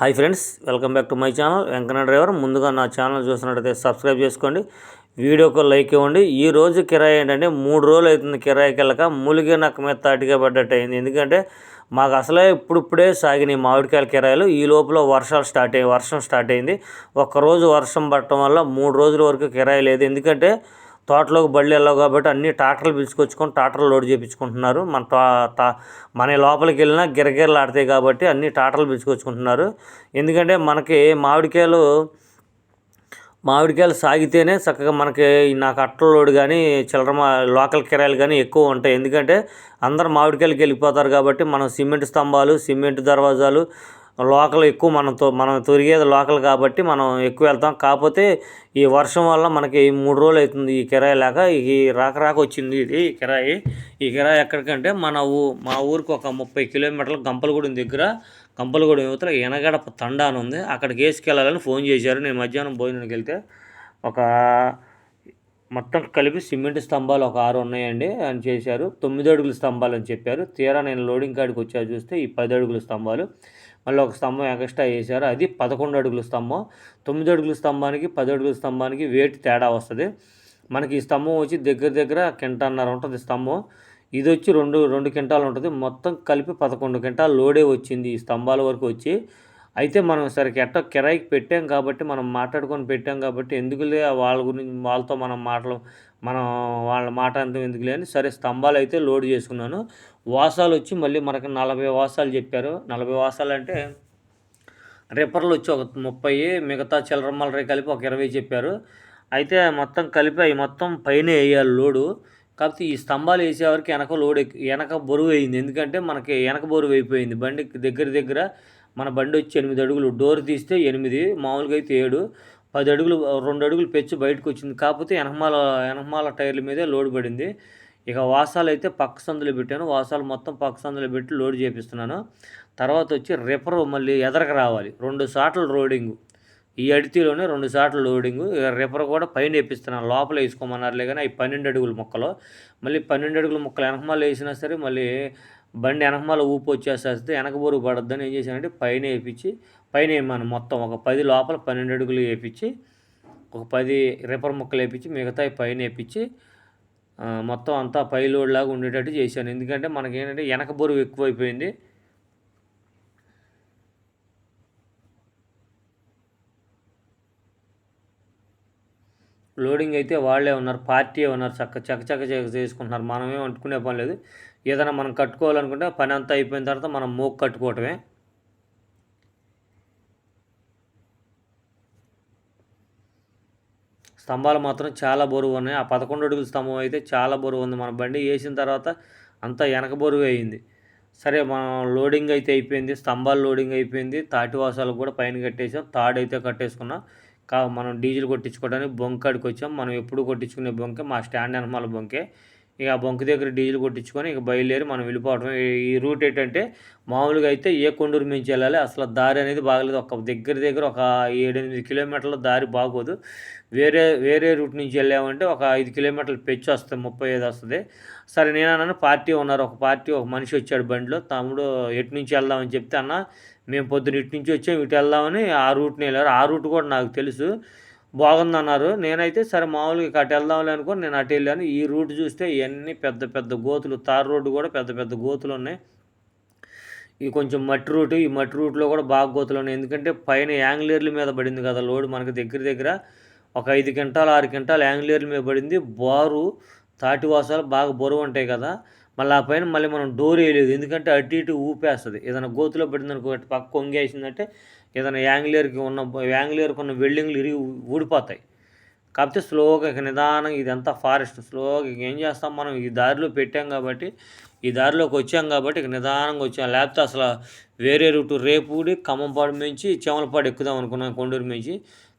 Hi friends welcome back to my channel. Venkanna driver ముందుగా నా channel చూసినట్టయితే subscribe చేసుకోండి. వీడియోకు లైక్ ఇవ్వండి. ఈ రోజు కిరాయి ఏంటంటే మూడు రోజులు అవుతుంది కిరాయికి వెళ్ళక మూలిగే నక్క మీద తాటిగా పడ్డట్టు అయింది. ఎందుకంటే మాకు అసలే ఇప్పుడిప్పుడే సాగినాయి మామిడికాయల కిరాయిలు. ఈ లోపల వర్షాలు స్టార్ట్ అయ్యి వర్షం స్టార్ట్ అయింది. ఒక్కరోజు వర్షం పడటం వల్ల మూడు రోజుల వరకు కిరాయి లేదు. ఎందుకంటే తోటలోకి బళ్ళు వెళ్ళావు కాబట్టి అన్ని ట్రాక్టర్లు పిలుచుకొచ్చుకొని ట్రాక్టర్లు లోడ్ చేయించుకుంటున్నారు మన టా మన లోపలికి వెళ్ళినా గిరగిరలు ఆడతాయి కాబట్టి అన్ని ట్రాక్టర్లు పిలుచుకొచ్చుకుంటున్నారు. ఎందుకంటే మనకి మామిడికాయలు మామిడికాయలు సాగితేనే చక్కగా మనకి నాకు అట్టలు లోడ్ కానీ చిల్లర లోకల్ కిరాయిలు కానీ ఎక్కువ ఉంటాయి. ఎందుకంటే అందరు మామిడికాయలకి వెళ్ళిపోతారు కాబట్టి మనం సిమెంట్ స్తంభాలు సిమెంట్ దర్వాజాలు లోకల్ ఎక్కువ మనం మనం తొరిగేది లోకల్ కాబట్టి మనం ఎక్కువ వెళ్తాం. కాకపోతే ఈ వర్షం వల్ల మనకి మూడు రోజులు అవుతుంది ఈ కిరాయి లేక. ఈ రాక రాక వచ్చింది ఇది ఈ కిరాయి. ఈ కిరాయి ఎక్కడికంటే మన ఊ మా ఊరికి ఒక ముప్పై కిలోమీటర్ల గంపలగూడెం దగ్గర. గంపలగూడెం యువతల ఎనగడప తండా అని ఉంది అక్కడికి వేసుకెళ్ళాలని ఫోన్ చేశారు. నేను మధ్యాహ్నం భోజనానికి వెళ్తే ఒక మొత్తం కలిపి సిమెంట్ స్తంభాలు ఒక ఆరు ఉన్నాయండి. అని చేశారు. తొమ్మిది అడుగుల స్తంభాలు అని చెప్పారు. తీరా నేను లోడింగ్ కాడికి వచ్చా చూస్తే ఈ పది అడుగుల స్తంభాలు. మళ్ళీ ఒక స్తంభం ఎక్స్ట్రా వేసారు అది పదకొండు అడుగుల స్తంభం. తొమ్మిది అడుగుల స్తంభానికి పది అడుగుల స్తంభానికి వేటి తేడా వస్తుంది. మనకి ఈ స్తంభం వచ్చి దగ్గర దగ్గర కింటన్నర ఉంటుంది స్తంభం. ఇది వచ్చి రెండు రెండు కింటాలు ఉంటుంది. మొత్తం కలిపి పదకొండు కింటాలు లోడే వచ్చింది ఈ స్తంభాల వరకు వచ్చి. అయితే మనం సరికి ఎట్ట కిరాయికి పెట్టాం కాబట్టి మనం మాట్లాడుకొని పెట్టాం కాబట్టి ఎందుకులే వాళ్ళ గురించి వాళ్ళతో మనం మాటలు మనం వాళ్ళ మాట అంతా ఎందుకులే అని సరే స్తంభాలు అయితే లోడ్ చేసుకున్నాను. వాసాలు వచ్చి మళ్ళీ మనకు నలభై వాసాలు చెప్పారు. నలభై వాసాలు అంటే రిపర్లు వచ్చి ఒక ముప్పై మిగతా చిల్లరమ్మలరే కలిపి ఒక ఇరవై చెప్పారు. అయితే మొత్తం కలిపి అవి మొత్తం పైన వేయాలి లోడు. కాకపోతే ఈ స్తంభాలు వేసేవారికి వెనక లోడ్ వెనక బరువు అయింది. ఎందుకంటే మనకి వెనక బరువు అయిపోయింది. బండి దగ్గర దగ్గర మన బండి వచ్చి ఎనిమిది అడుగులు డోర్ తీస్తే ఎనిమిది మామూలుగా అయితే ఏడు పది అడుగులు రెండు అడుగులు పెంచి బయటకు వచ్చింది. కాకపోతే ఎనహమాల ఎనహమాల టైర్ల మీదే లోడ్ పడింది. ఇక వాసాలు అయితే పక్క సందులో పెట్టాను. వాసాలు మొత్తం పక్క సందులో పెట్టి లోడ్ చేపిస్తున్నాను. తర్వాత వచ్చి రిపర్ మళ్ళీ ఎదరకు రావాలి. రెండు సార్లు రోడింగు. ఈ అడితీలోనే రెండు సార్లు లోడింగ్. రిపర్ కూడా పైన వేపిస్తున్నాను. లోపల వేసుకోమన్నారులే కానీ అవి పన్నెండు అడుగుల మొక్కలు. మళ్ళీ పన్నెండు అడుగుల మొక్కలు వెనకమాల వేసినా సరే మళ్ళీ బండి వెనకమాల ఊపు వచ్చేస్తే వెనక బరువు పడద్దని ఏం చేశానంటే పైన వేయించి పైన వేయమాను మొత్తం. ఒక పది లోపల పన్నెండు అడుగులు వేయించి ఒక పది రిపర్ ముక్కలు వేయించి మిగతా పైన వేయించి మొత్తం అంతా పై లోడ్ లాగా ఉండేటట్టు చేశాను. ఎందుకంటే మనకి ఏంటంటే వెనక బరువు ఎక్కువైపోయింది. లోడింగ్ అయితే వాళ్ళే ఉన్నారు పార్టీ ఉన్నారు చక్క చక్క చక్క చేసుకుంటున్నారు. మనమేం అంటుకునే పని లేదు. ఏదైనా మనం కట్టుకోవాలనుకుంటే పని అంతా అయిపోయిన తర్వాత మనం మోక్ కట్టుకోవటమే. స్తంభాలు మాత్రం చాలా బరువు ఉన్నాయి. ఆ పదకొండు అడుగుల స్తంభం అయితే చాలా బరువు ఉంది. మన బండి వేసిన తర్వాత అంతా వెనక బరువు అయింది. సరే మనం లోడింగ్ అయితే అయిపోయింది. స్తంభాలు లోడింగ్ అయిపోయింది. తాటివాసాలు కూడా పైన కట్టేసాం తాడు అయితే కట్టేసుకున్నాం. కా మనం డీజిల్ కొట్టించుకోవడానికి బొంకాడికి వచ్చాం. మనం ఎప్పుడు కొట్టించుకునే బొంకే మా స్టాండ్ వెనకాల బొంకే. ఇక ఆ బొంక దగ్గర డీజిల్ కొట్టించుకొని ఇక బయలుదేరి మనం వెళ్ళిపోవడం ఈ రూట్ ఏంటంటే మామూలుగా అయితే ఏ కొండూరు మించి వెళ్ళాలి అసలు దారి అనేది బాగలేదు. ఒక దగ్గర దగ్గర ఒక ఏడెనిమిది కిలోమీటర్ల దారి బాగోదు. వేరే వేరే రూట్ నుంచి వెళ్ళామంటే ఒక ఐదు కిలోమీటర్లు పెచ్చు వస్తుంది ముప్పై ఐదు వస్తుంది. సరే నేను అన్నాను పార్టీ ఉన్నారు. ఒక పార్టీ ఒక మనిషి వచ్చాడు బండిలో. తమ్ముడు ఎటు నుంచి వెళ్దామని చెప్తే అన్న మేము పొద్దున ఇటు నుంచి వచ్చాము ఇటు వెళ్దామని ఆ రూట్ని వెళ్ళారు. ఆ రూట్ కూడా నాకు తెలుసు. బాగుందన్నారు. నేనైతే సరే మామూలుగా అటు వెళ్దాంలే అనుకోని నేను అటు వెళ్ళాను. ఈ రూట్ చూస్తే ఇవన్నీ పెద్ద పెద్ద గోతులు తార్ రోడ్డు కూడా పెద్ద పెద్ద గోతులు ఉన్నాయి. ఈ కొంచెం మట్టి రూట్. ఈ మట్టి రూట్లో కూడా బాగా గోతులు ఉన్నాయి. ఎందుకంటే పైన యాంగ్లేర్ల మీద పడింది కదా లోడ్ మనకి దగ్గర దగ్గర. ఒక ఐదు గంటలు ఆరు గంటలు యాంగ్లేర్ల మీద పడింది. బారు తాటివాసాలు బాగా బరువు ఉంటాయి కదా. మళ్ళీ ఆ పైన మళ్ళీ మనం డోర్ వేయలేదు. ఎందుకంటే అటు ఇటు ఊపేస్తుంది. ఏదైనా గోతులో పడింది పక్క కొంగేసిందంటే ఏదైనా యాంగ్లియర్కి ఉన్న యాంగ్లియర్కి ఉన్న వెల్డింగ్లు ఇరిగి ఊడిపోతాయి. కాకపోతే స్లోగా ఇక నిదానం ఇదంతా ఫారెస్ట్. స్లోగా ఏం చేస్తాం మనం? ఈ దారిలో పెట్టాం కాబట్టి ఈ దారిలోకి వచ్చాం కాబట్టి ఇక నిదానంగా వచ్చాం. లేకపోతే అసలు వేరే రూటు రేపూడి ఖమ్మంపాడు మించి చెమలపాడు ఎక్కుదాం అనుకున్నాం కొండూరు మించి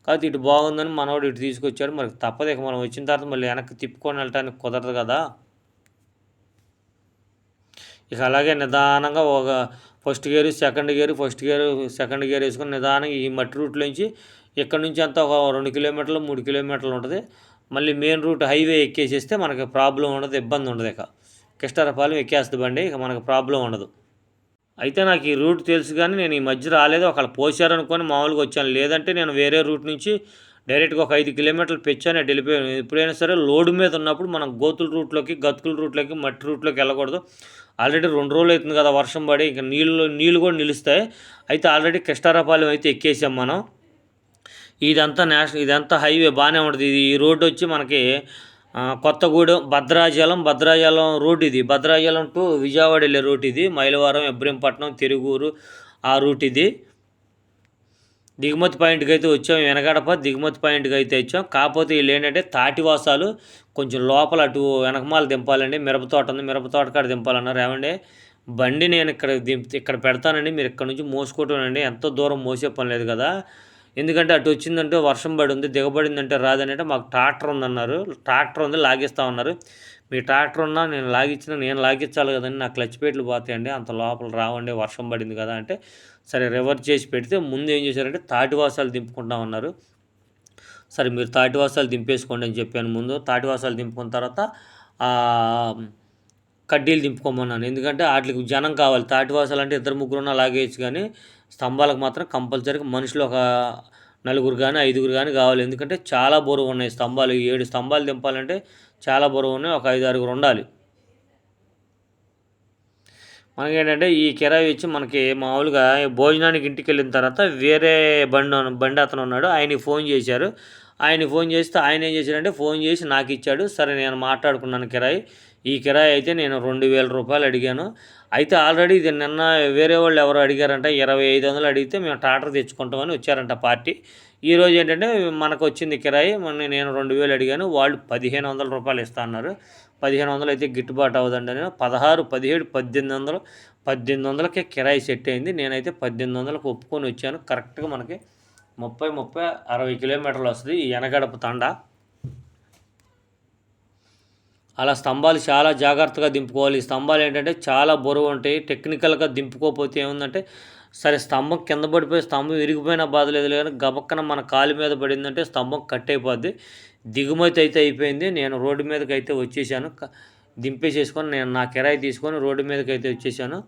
కాకపోతే ఇటు బాగుందని మనవాడు ఇటు తీసుకొచ్చాడు. మరి తప్పదు ఇక మనం వచ్చిన తర్వాత మళ్ళీ వెనక్కి తిప్పుకొని వెళ్ళటానికి కుదరదు కదా. ఇక అలాగే నిదానంగా ఒక first gear second gear first gear second gear వేసుకొని నిదానంగా ఈ మట్టి రూట్లోంచి ఇక్కడ నుంచి అంతా ఒక రెండు కిలోమీటర్లు మూడు కిలోమీటర్లు ఉంటుంది. మళ్ళీ మెయిన్ రూట్ హైవే ఎక్కేసేస్తే మనకి ప్రాబ్లం ఉండదు ఇబ్బంది ఉండదు ఇక. కిష్టరపాలెం ఎక్కేస్తుంది బండి ఇక మనకు ప్రాబ్లం ఉండదు. అయితే నాకు ఈ రూట్ తెలుసు కానీ నేను ఈ మధ్య రాలేదు ఒకళ్ళు పోసారనుకొని మామూలుగా వచ్చాను. లేదంటే నేను వేరే రూట్ నుంచి డైరెక్ట్గా ఒక ఐదు కిలోమీటర్లు పెంచానే అటు వెళ్ళిపోయాను ఎప్పుడైనా సరే లోడ్ మీద ఉన్నప్పుడు మనం గోతుల రూట్లోకి గతుకుల రూట్లోకి మట్టి రూట్లోకి వెళ్ళకూడదు. ఆల్రెడీ రెండు రోజులు అవుతుంది కదా వర్షం పడి ఇంకా నీళ్ళు నీళ్ళు కూడా నిలుస్తాయి. అయితే ఆల్రెడీ కృష్ణారాపాలెం అయితే ఎక్కేసాం మనం. ఇదంతా నేషనల్ ఇదంతా హైవే బాగానే ఉంటుంది. ఇది ఈ రోడ్డు వచ్చి మనకి కొత్తగూడెం భద్రాచలం భద్రాచలం రోడ్ ఇది. భద్రాచలం టు విజయవాడ వెళ్ళే రూట్ ఇది. మైలవరం ఇబ్రహీంపట్నం తిరుగూరు ఆ రూట్ ఇది. దిగుమతి పాయింట్కి అయితే వచ్చాం వెనకడప దిగుమతి పాయింట్కి అయితే వచ్చాం కాకపోతే వీళ్ళు ఏంటంటే తాటివాసాలు కొంచెం లోపల అటు వెనకమాల దింపాలండి. మిరప తోట ఉంది మిరప తోట కాడ దింపాలన్నారు. ఏమండి? బండి నేను ఇక్కడ దింపి ఇక్కడ పెడతానండి. మీరు ఇక్కడ నుంచి మోసుకోవటండి ఎంతో దూరం మోసే పని లేదు కదా. ఎందుకంటే అటు వచ్చిందంటే వర్షం పడి ఉంది దిగబడిందంటే రాదనంటే మాకు ట్రాక్టర్ ఉందన్నారు. ట్రాక్టర్ ఉంది లాగిస్తా ఉన్నారు. మీ ట్రాక్టర్ ఉన్నా నేను లాగించిన నేను లాగించాలి కదండి. నా క్లచ్ ప్లేట్లు పోతాయండి. అంత లోపల రావండి వర్షం పడింది కదా అంటే సరే రివర్స్ చేసి పెడితే ముందు ఏం చేశారంటే తాటివాసాలు దింపుకుంటామన్నారు సరే మీరు తాటివాసాలు దింపేసుకోండి అని చెప్పాను ముందు. తాటివాసాలు దింపుకున్న తర్వాత కడ్డీలు దింపుకోమన్నాను. ఎందుకంటే వాటికి జనం కావాలి. తాటివాసాలు అంటే ఇద్దరు ముగ్గురు లాగేయచ్చు కానీ స్తంభాలకు మాత్రం కంపల్సరీగా మనుషులు ఒక నలుగురు కానీ ఐదుగురు కానీ కావాలి. ఎందుకంటే చాలా బరువు ఉన్నాయి స్తంభాలు. ఏడు స్తంభాలు దింపాలంటే చాలా బరువు ఉన్నాయి. ఒక ఐదు ఆరుగురు ఉండాలి. మనకి ఏంటంటే ఈ కిరాయి వచ్చి మనకి మామూలుగా భోజనానికి ఇంటికి వెళ్ళిన తర్వాత వేరే బండి బండి అతను ఉన్నాడు ఆయనకి ఫోన్ చేశారు. ఆయన ఫోన్ చేస్తే ఆయన ఏం చేశాడంటే ఫోన్ చేసి నాకు ఇచ్చాడు సరే నేను మాట్లాడుకున్నాను కిరాయి. ఈ కిరాయి అయితే నేను రెండు వేల రూపాయలు అడిగాను. అయితే ఆల్రెడీ ఇది నిన్న వేరే వాళ్ళు ఎవరు అడిగారంట ఇరవై ఐదు వందలు అడిగితే మేము ట్రాక్టర్ తెచ్చుకుంటామని వచ్చారంట పార్టీ. ఈ రోజు ఏంటంటే మనకు వచ్చింది కిరాయి మొన్న నేను రెండు వేలు అడిగాను వాళ్ళు పదిహేను వందల రూపాయలు ఇస్తా అన్నారు. పదిహేను వందలు అయితే గిట్టుబాటు అవ్వదండి నేను. పదహారు పదిహేడు పద్దెనిమిది వందలు పద్దెనిమిది వందలకే కిరాయి సెట్ అయింది. నేనైతే పద్దెనిమిది వందలకు ఒప్పుకొని వచ్చాను. కరెక్ట్గా మనకి ముప్పై ముప్పై అరవై కిలోమీటర్లు వస్తుంది ఈ ఎనగడప తండా. అలా స్తంభాలు చాలా జాగ్రత్తగా దింపుకోవాలి. ఈ స్తంభాలు ఏంటంటే చాలా బరువు ఉంటాయి. టెక్నికల్గా దింపుకోకపోతే ఏముందంటే సరే స్తంభం కింద పడిపోయి స్తంభం విరిగిపోయినా బాధ లేదు కానీ గబక్కన మన కాలు మీద పడిందంటే స్తంభం కట్ అయిపోద్ది. దిగుమతి అయితే అయిపోయింది. నేను రోడ్డు మీదకి అయితే వచ్చేసాను దింపేసేసుకొని నేను నా కిరాయి తీసుకొని రోడ్డు మీదకి అయితే వచ్చేసాను.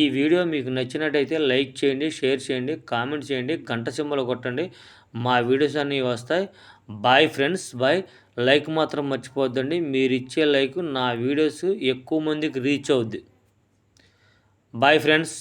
ఈ వీడియో మీకు నచ్చినట్టయితే లైక్ చేయండి షేర్ చేయండి కామెంట్ చేయండి గంట సింబల్ కొట్టండి. మా వీడియోస్ అన్నీ వస్తాయి. Bye friends bye. లైక్ మాత్రం మర్చిపోద్దండి మీరు ఇచ్చే లైక్ నా వీడియోస్ ఎక్కువ మందికి రీచ్ అవుద్ది. Bye friends.